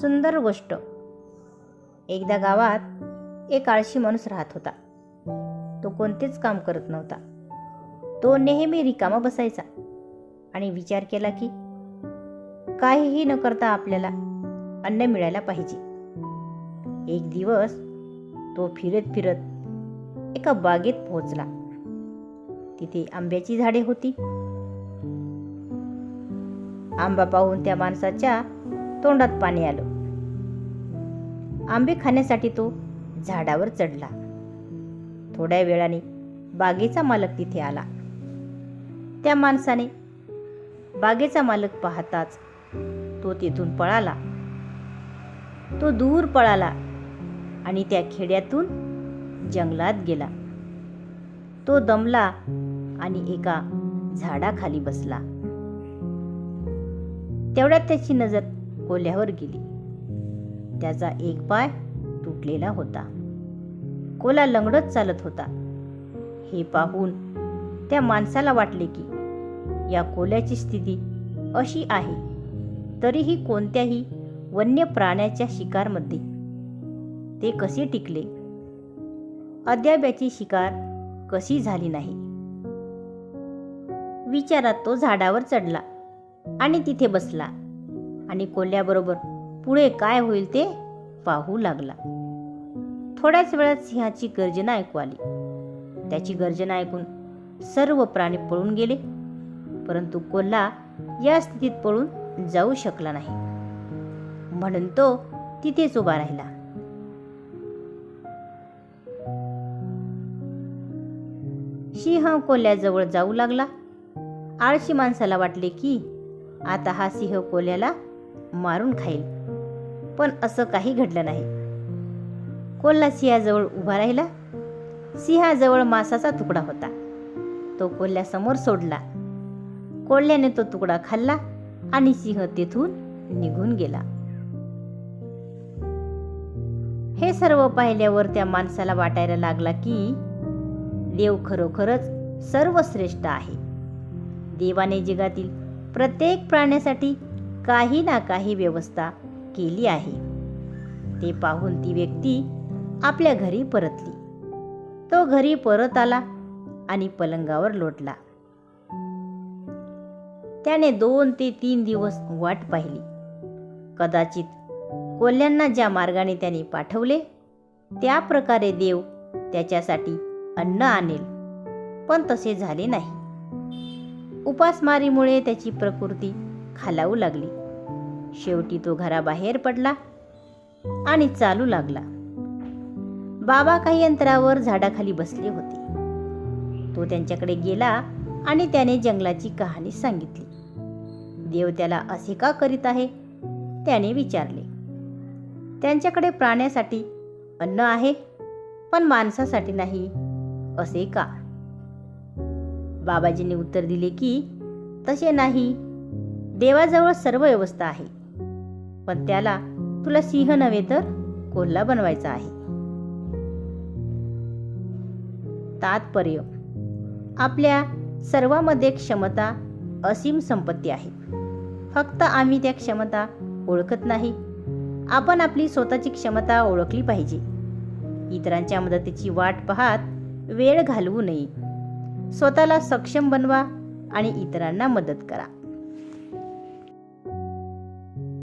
सुंदर गोष्ट एकदा गावात एक आळशी माणूस राहत होता. तो कोणतेच काम करत नव्हता. तो नेहमी रिकामा बसायचा आणि विचार केला की काहीही न करता आपल्याला अन्न मिळायला पाहिजे. एक दिवस तो फिरत फिरत एका बागेत पोहोचला. तिथे आंब्याची झाडे होती. आंबा पाहून त्या माणसाच्या तोंडात पाणी आलं. आंबे खाण्यासाठी तो झाडावर चढला. थोड्या वेळाने बागेचा मालक तिथे आला. त्या माणसाने बागेचा मालक पाहताच तो तिथून पळाला. तो दूर पळाला आणि त्या खेड्यातून जंगलात गेला. तो दमला आणि एका झाडाखाली बसला. तेवढ्यात त्याची नजर कोल्ह्यावर गेली. त्याचा एक पाय तुटलेला होता. कोला लंगडत चालत होता. हे पाहून त्या माणसाला वाटले की या कोल्याची स्थिती अशी आहे तरीही कोणत्याही वन्य प्राण्याच्या शिकारमध्ये ते कसे टिकले? अद्याप याची शिकार कशी झाली नाही? विचारात तो झाडावर चढला आणि तिथे बसला. आणि कोल्ह्याबरोबर पुढे काय होईल ते पाहू लागला. थोड्याच वेळात सिंहाची गर्जना ऐकू आली. त्याची गर्जना ऐकून सर्व प्राणी पळून गेले परंतु कोल्हा या स्थितीत पळून जाऊ शकला नाही. म्हणून तो तिथेच उभा राहिला. सिंह कोल्ह्याजवळ जाऊ लागला. आळशी माणसाला वाटले की आता हा सिंह कोल्ह्याला मारून खाईल. पण असं काही घडलं नाही. कोल्हा सिंहाजवळ उभा राहिला. सिंहाजवळ मासाचा तुकडा होता. तो कोल्ह्यासमोर सोडला. कोल्ह्याने तो तुकडा खाल्ला आणि सिंह तेथून निघून गेला. हे सर्व पाहिल्यावर त्या माणसाला वाटायला लागला की देव खरोखरच सर्वश्रेष्ठ आहे. देवाने जगातील प्रत्येक प्राण्यासाठी काही ना काही व्यवस्था केली आहे. ते पाहून ती व्यक्ती आपल्या घरी परतली. तो घरी परत आला आणि पलंगावर लोटला. त्याने दोन ते तीन दिवस वाट पाहिली. कदाचित कोल्ह्यांना ज्या मार्गाने त्याने पाठवले त्या प्रकारे देव त्याच्यासाठी अन्न आणेल पण तसे झाले नाही. उपासमारीमुळे त्याची प्रकृती खालावू लागली. शेवटी तो घराबाहेर पडला आणि चालू लागला. बाबा काही अंतरावर झाडाखाली बसले होते. तो त्यांच्याकडे गेला आणि त्याने जंगलाची कहाणी सांगितली. देव त्याला असे का करीत आहे? त्याने विचारले. त्यांच्याकडे प्राण्यासाठी अन्न आहे पण माणसासाठी नाही असे का? बाबाजींनी उत्तर दिले की तसे नाही देवाजवळ सर्व व्यवस्था आहे. पण त्याला तुला सिंह नव्हे तर कोल्हा बनवायचा आहे. तात्पर्य. आपल्या सर्वामध्ये क्षमता असीम संपत्ती आहे. फक्त आम्ही त्या क्षमता ओळखत नाही. आपण आपली स्वतःची क्षमता ओळखली पाहिजे. इतरांच्या मदतीची वाट पाहत वेळ घालवू नये. स्वतःला सक्षम बनवा आणि इतरांना मदत करा.